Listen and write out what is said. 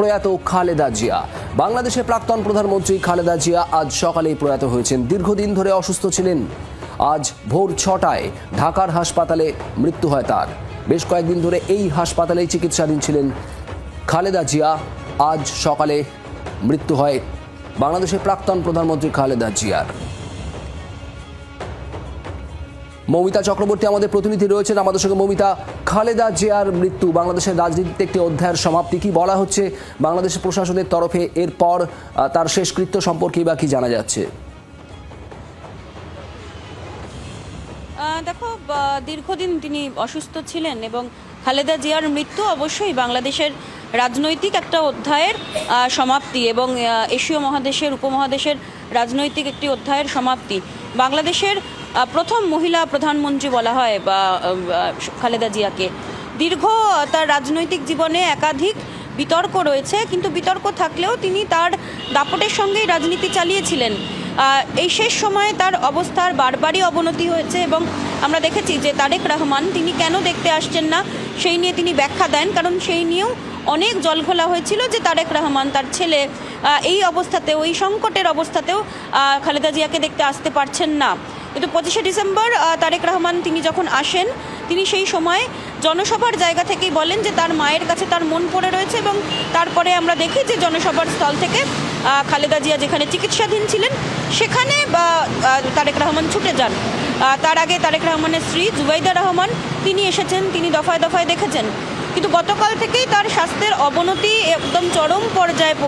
প্রয়াত খালেদা জিয়া। বাংলাদেশের প্রাক্তন প্রধানমন্ত্রী খালেদা জিয়া আজ সকালেই প্রয়াত হয়েছেন। দীর্ঘদিন ধরে অসুস্থ ছিলেন। আজ ভোর ছটায় ঢাকার হাসপাতালে মৃত্যু হয় তার। বেশ কয়েকদিন ধরে এই হাসপাতালেই চিকিৎসাধীন ছিলেন খালেদা জিয়া। আজ সকালে মৃত্যু হয় বাংলাদেশের প্রাক্তন প্রধানমন্ত্রী খালেদা জিয়ার। মৌমিতা চক্রবর্তী, আমাদের প্রতিনিধি রয়েছেন। আমাদের সঙ্গে মৌমিতা, খালেদা জিয়ার মৃত্যু, বাংলাদেশের রাজনীতিতে একটি অধ্যায়ের সমাপ্তি। কি বলা হচ্ছে বাংলাদেশের প্রশাসনের তরফে? এরপর তার শেষকৃত্য সম্পর্কে বা কি জানা যাচ্ছে? দেখো দীর্ঘদিন তিনি অসুস্থ ছিলেন এবং খালেদা জিয়ার মৃত্যু অবশ্যই বাংলাদেশের রাজনৈতিক একটা অধ্যায়ের সমাপ্তি এবং এশীয় মহাদেশের, উপমহাদেশের রাজনৈতিক একটি অধ্যায়ের সমাপ্তি। বাংলাদেশের প্রথম মহিলা প্রধানমন্ত্রী বলা হয়, বা খালেদা জিয়াকে। দীর্ঘ তার রাজনৈতিক জীবনে একাধিক বিতর্ক রয়েছে, কিন্তু বিতর্ক থাকলেও তিনি তার দাপটের সঙ্গেই রাজনীতি চালিয়েছিলেন। এই শেষ সময়ে তার অবস্থার বারবারই অবনতি হয়েছে এবং আমরা দেখেছি যে তারেক রহমান, তিনি কেন দেখতে আসছেন না, সেই নিয়ে তিনি ব্যাখ্যা দেন, কারণ সেই নিয়েও অনেক জলঘোলা হয়েছিল যে তারেক রহমান তার ছেলে এই অবস্থাতেও, এই সংকটের অবস্থাতেও খালেদা জিয়াকে দেখতে আসতে পারছেন না। কিন্তু পঁচিশে ডিসেম্বর তারেক রহমান তিনি যখন আসেন, তিনি সেই সময় জনসভার জায়গা থেকেই বলেন যে তার মায়ের কাছে তার মন পড়ে রয়েছে এবং তারপরে আমরা দেখি যে জনসভার স্থল থেকে খালেদা জিয়া যেখানে চিকিৎসাধীন ছিলেন, সেখানে তারেক রহমান ছুটে যান। তার আগে তারেক রহমানের স্ত্রী জুবাইদা রহমান, তিনি এসেছেন, তিনি দফায় দফায় দেখেছেন। কিন্তু গতকাল থেকেই তার স্বাস্থ্যের অবনতি একদম চরম পর্যায়ে